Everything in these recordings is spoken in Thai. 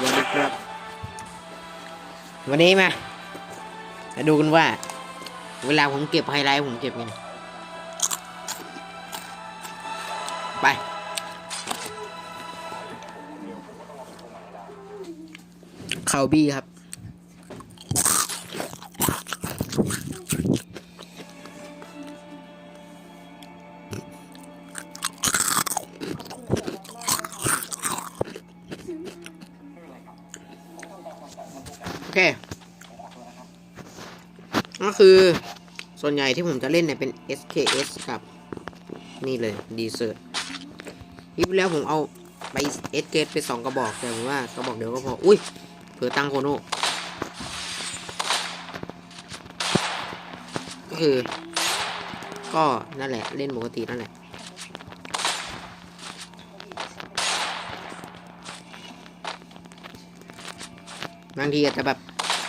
วัสดีครับวันนี้มามาดูกันว่า เวลาผมเก็บไฮไลท์ผมเก็บไงไป เขาบี้ครับ เค ก็คือส่วนใหญ่ที่ผมจะเล่นเนี่ยเป็น SKS กับ นี่เลย d s e r t คลิปแล้วผมเอาไป SKS ไปสองกระบอกแต่ผมว่ากระบอกเดียวก็พอ อุ้ยเผื่อตั้งโคโน่ก็คือ ก็นั่นแหละ เล่นปกตินั่นแหละ บางทีอาจจะแบบ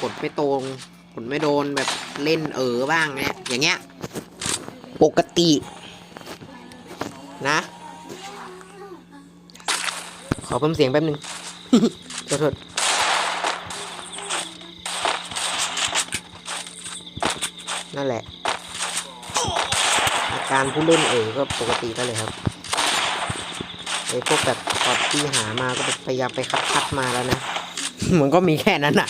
กดไม่ตรงกดไม่โดนแบบเล่นเออบ้างเนี่ยอย่างเงี้ย ปกติ นะ ขอเพิ่มเสียงแป๊บนึงขอโทษนั่นแหละ อาการผู้เล่นเออก็ปกติได้เลยครับไอ้พวกแบบตอดที่หามาก็พยายามไปคัดคัดมาแล้วนะ มันก็มีแค่นั้นอะ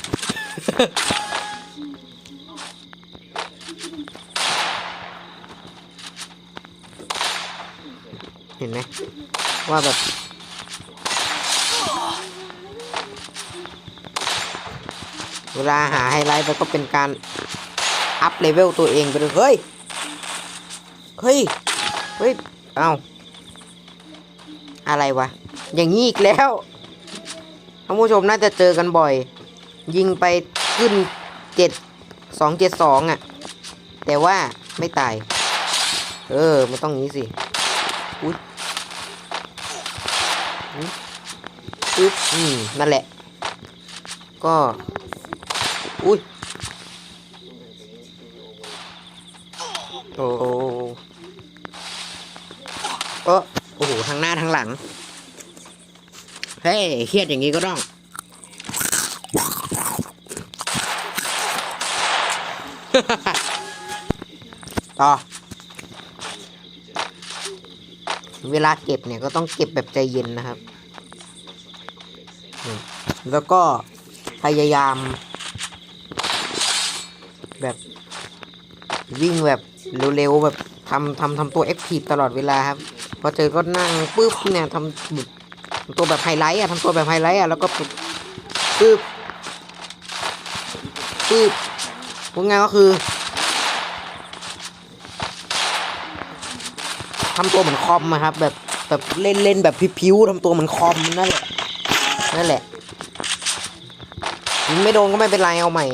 เห็นไหมว่าแบบเวลาหาไฮไลท์ไปก็เป็นการ อัพเลเวลตัวเองไปเลยเฮ้ย เฮ้ย เฮ้ย เอ้าอะไรวะ อย่างนี้อีกแล้วานผู้ชมน่าจะเจอกันบ่อย ยิงไปขึ้นเจ็ดสองเจ็ดสองอะ แต่ว่าไม่ตาย เออมันต้องงี้สิอุ้ยอุ๊ยอืมนั่นแหละ ก็อุ้ยโอ้โอ้โอ้โหทางหน้าทางหลัง เฮ้ยเครียดอย่างนี้ก็ต้อง ต่อ เวลาเก็บเนี่ยก็ต้องเก็บแบบใจเย็นนะครับนี่แล้วก็พยายาม แบบวิ่งแบบเร็วๆแบบทำทำทำตัวแอคทีฟตลอดเวลาครับ พอเจอก็นั่งปุ๊บเนี่ยทำแบบ ทำตัวแบบไฮไลท์อะทำตัวแบบไฮไลท์อะแล้วก็ปุ๊บปุ๊บปุ๊บพูดง่ายก็คือทำตัวเหมือนคอมอะครับ แบบแบบเล่นเล่นแบบพิ้วๆทำตัวเหมือนคอมนั่นแหละนั่นแหละยิงไม่โดนก็ไม่เป็นไรเอาใหม่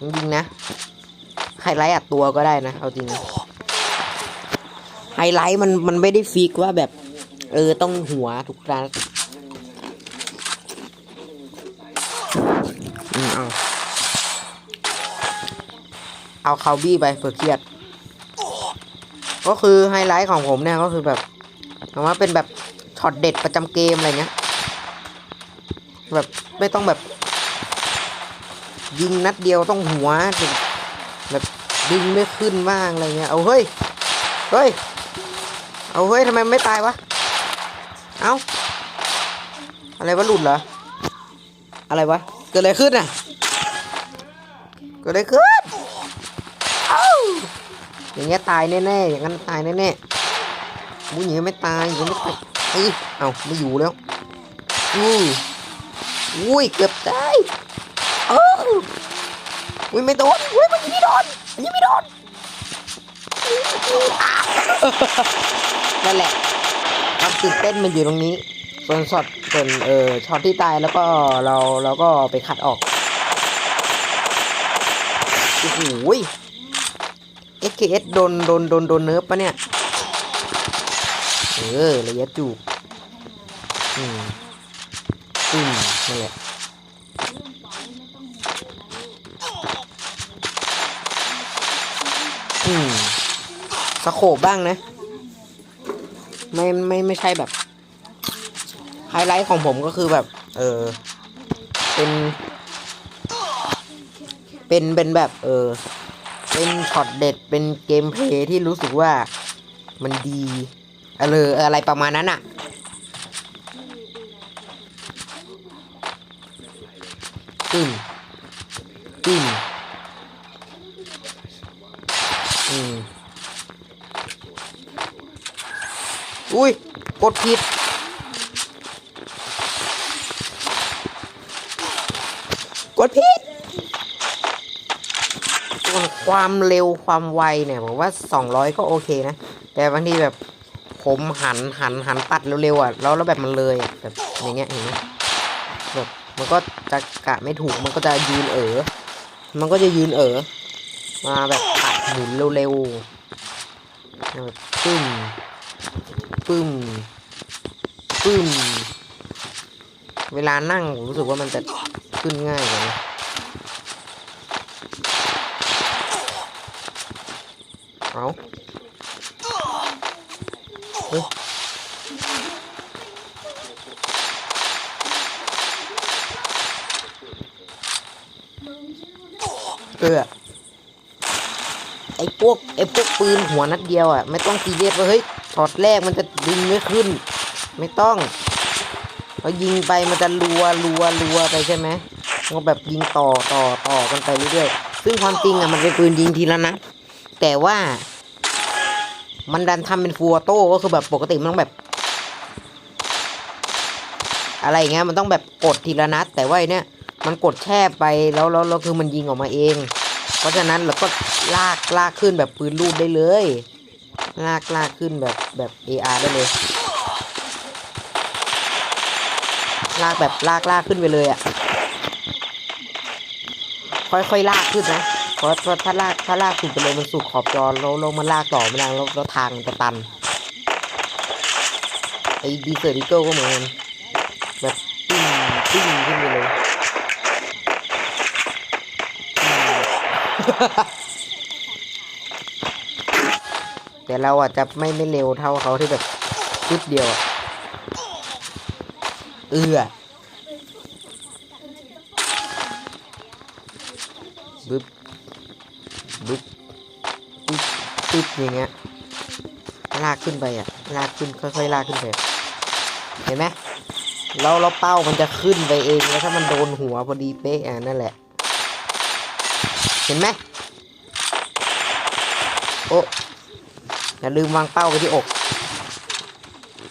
จริงๆนะไฮไลท์อัดตัวก็ได้นะ เอาจริง ไฮไลท์มันมันไม่ได้ฟิกว่าแบบ เออต้องหัวทุกครั้งอืมเอาเอาคาบี้ไปเผื่อเครียด ก็คือไฮไลท์ของผมเนี่ยก็คือแบบถามว่าเป็นแบบช็อตเด็ดประจำเกมอะไรเงี้ย แบบไม่ต้องแบบ ยิงนัดเดียวต้องหัวแบบดึงไม่ขึ้นบ้างอะไรเงี้ย เอาเฮ้ย เฮ้ย เอาเฮ้ยทำไมไม่ตายวะ เอาอะไรวะหลุดเหรอ อะไรวะ เกิดอะไรขึ้นอะ เกิดอะไรขึ้นอย่างเงี้ยตายแน่ๆ อย่างนั้นตายแน่ๆมุ้ยอย่างไม่ตายย่างไม่ตายเอ้ยเอาไม่อยู่แล้วอู้อุ้ยเกือบตายเอออุ้ยไม่โดนอุ้ยมันยังไม่โดนยังไม่โดน นั่นแหละความตื่นเต้นมันอยู่ตรงนี้ ส่วนช็อตส่วนเออช็อตที่ตายแล้วก็เราเราก็ไปขัดออกโอ้โห SKS โดนโดนโดนโดนเนิร์ฟปะเนี่ย เออระยะจูบอืมอืมนั่นแหละ อืม สโคบบ้างนะ ไม่ไม่ไม่ใช่แบบ ไฮไลท์ของผมก็คือแบบ เออเป็น เป็นเป็นแบบ เออ เป็นช็อตเด็ดเป็นเกมเพลย์ที่รู้สึกว่ามันดีอะไรอะไรประมาณนั้นอะตึ้มตึ้มอืม อุ้ย กดผิด กดผิด ความเร็วความไวเนี่ยผมว่า 200 ก็โอเคนะ แต่บางทีแบบผมหันหันหันปัดเร็วๆอะ แล้วแล้วแบบมันเลยแบบอย่างเงี้ยเห็นไหมแบบมันก็จะกะไม่ถูกมันก็จะยืนเออมันก็จะยืนเออมาแบบปัดหมุนเร็วๆแบบปึ้ม ปึ้มปึ้ม เวลานั่งผมรู้สึกว่ามันจะขึ้นง่ายกว่านะเอาเฮ้ยเออไอ้พวกไอ้พวกปืนหัวนัดเดียวอะ ไม่ต้องซีเรียสว่าเฮ้ย ช็อตแรกมันจะดึงไม่ขึ้น ไม่ต้องพอยิงไปมันจะรัวรัวรัวไปใช่ไหมมันก็แบบยิงต่อต่อต่อกันไปเรื่อยๆซึ่งความจริงอะมันเป็นปืนยิงทีละนัดแต่ว่า มันดันทำเป็นฟูออโต้ก็คือแบบปกติมันต้องแบบ อะไรเงี้ยมันต้องแบบกดทีละนัด แต่ว่าเนี่ยมันกดแช่ไปแล้วแล้วแล้วคือมันยิงออกมาเอง เพราะฉะนั้นเราก็ลากลากขึ้นแบบปืนลูดได้เลย ลากลากขึ้นแบบแบบ AR ได้เลย ลากแบบลากลากขึ้นไปเลยอะ่ะ ค่อยๆลากขึ้นนะเพราะเพราะถ้าลากถ้าลากสุดไปเลยมันสุดขอบจอแล้วแล้วมันลากต่อไม่ได้แล้วแล้วทางจะตันไอ้ดีเซอร์ดิเกิลก็เหมือนกันแบบปิ้งปิ้งขึ้นไปเลย แต่เราอาจจะไม่ไม่เร็วเท่าเขาที่แบบชุดเดียวเอือบึ๊บบึ๊บปึ๊บปึ๊บอย่างเงี้ยลากขึ้นไปอะลากขึ้นค่อยๆลากขึ้นไปเห็นไหมแล้วแล้วเป้ามันจะขึ้นไปเองแล้วถ้ามันโดนหัวพอดีเป๊ะอะนั่นแหละ เห็นไหมโอ้ อย่าลืมวางเป้าไปที่อก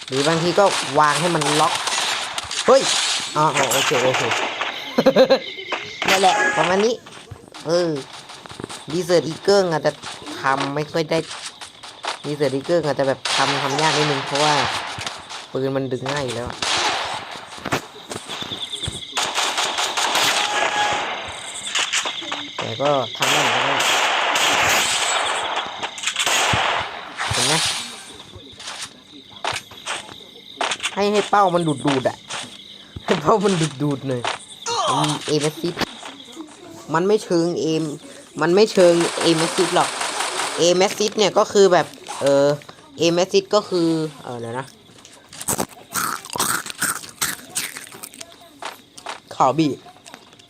หรือบางทีก็วางให้มันล็อก เฮ้ยอ๋อโอเคโอเคนั่นแหละประมาณนี้ เออดีเซอร์อีเกิลอาจจะทำไม่ค่อยได้ดีเซอร์อีเกิลอาจจะแบบทำทำยากนิดนึงเพราะว่าปืนมันดึงง่ายอยู่แล้วแต่ก็ทำได้เหมือนกันนะเห็นไหม ให้ให้เป้ามันดูดดูดๆอะให้เป้ามันดูดดูดหน่อยเอเมซิสมันไม่เชิงเอมมันไม่เชิงเอเมซิสหรอกเอเมซิสเนี่ยก็คือแบบเออเอเมซิสก็คือเออเดี๋ยวนะข่าวบี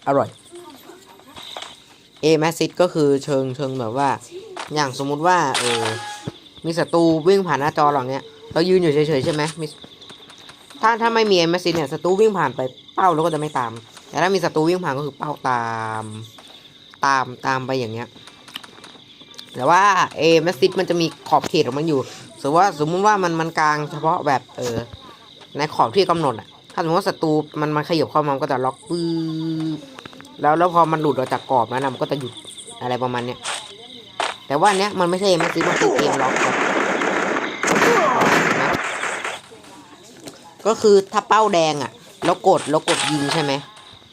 อร่อยเอเมซิสก็คือเชิงเชิงแบบว่า อย่างสมมุติว่าเออมีศัตรูวิ่งผ่านหน้าจอเราเนี้ยเรายืนอยู่เฉยๆใช่ไหมมี ถ้าถ้าไม่มีเอเมซิสเนี่ยศัตรูวิ่งผ่านไปเป้าเราก็จะไม่ตาม แต่ถ้ามีศัตรูวิ่งผ่านก็คือเป้าตาม ตามตามไปอย่างเงี้ยแต่ว่าเอเมซิตมันจะมีขอบเขตของมันอยู่สมมติว่าสมมุติว่ามันมันกลางเฉพาะแบบเออในขอบที่กำหนดอะถ้าสมมติว่าศัตรูมันมันขยับเข้ามามันก็จะล็อกปื๊บแล้วแล้วพอมันหลุดออกจากกรอบนั้นนะมันก็จะหยุดอะไรประมาณเนี้ยแต่ว่าเนี้ยมันไม่ใช่เอเมซิตมันคือเกมล็อกครับเห็นไหม ก็คือถ้าเป้าแดงอะ แล้วกดแล้วกดยิงใช่ไหม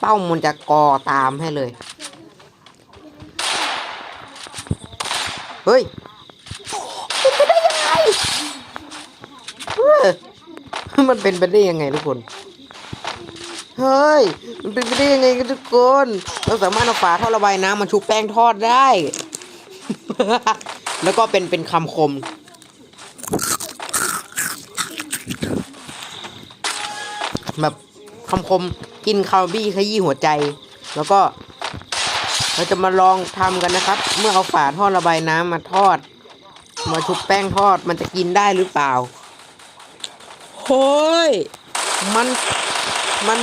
เป้ามันจะกอตามให้เลย เฮ้ยเป็นไปได้ยังไงเออมันเป็นไปได้ยังไงทุกคน เฮ้ย มันเป็นไปได้ยังไงกันทุกคน เราสามารถเอาฝาท่อระบายน้ำมาชุบแป้งทอดได้ แล้วก็เป็นเป็นคำคม แบบคำคมกินคาร์บี้ขยี้หัวใจ แล้วก็ เราจะมาลองทำกันนะครับ เมื่อเอาฝาท่อระบายน้ำมาทอด มาชุบแป้งทอดมันจะกินได้หรือเปล่าโฮ้ยมันมัน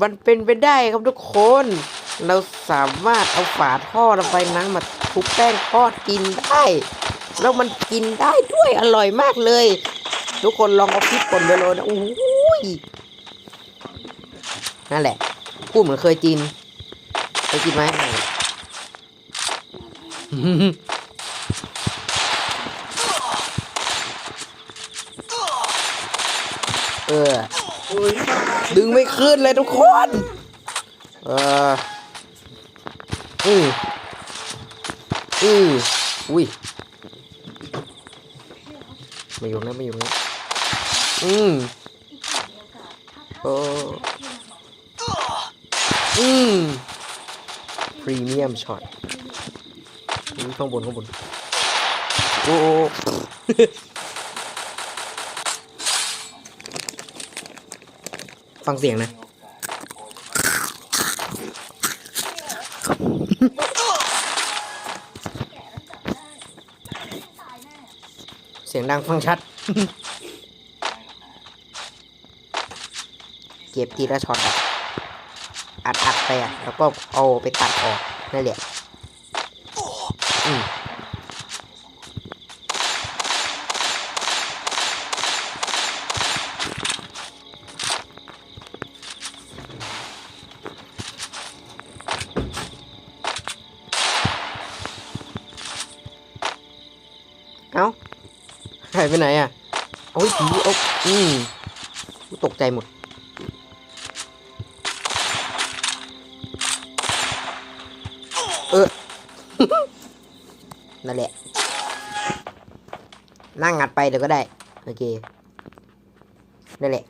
มันเป็นไปได้ครับทุกคน เราสามารถเอาฝาท่อระบายน้ำมาชุบแป้งทอดกินได้ แล้วมันกินได้ด้วยอร่อยมากเลย ทุกคนลองเอาพริกป่นไปโรยนะโอ้ นั่นแหละ พูดเหมือนเคยกิน เคยกินไหมเออ ดึงไม่ขึ้นเลยทุกคน เออ อืออืออุ้ยไม่อยู่นะไม่อยู่นะอืม โอ้อืมพรีเมียมช็อตข้างบนข้างบน โอ้โอ้ฟังเสียงนะเสียงดังฟังชัด ก็บทีละช็อตอะอัดอัดไปอะแล้วก็เอาไปตัดออกนั่นแหละอืมเอ้าหายไปไหนอะ โอ้ยผีเอาอืมตกใจหมด เออ นั่นแหละ นั่งงัดไปเดี๋ยวก็ได้ โอเค นั่นแหละ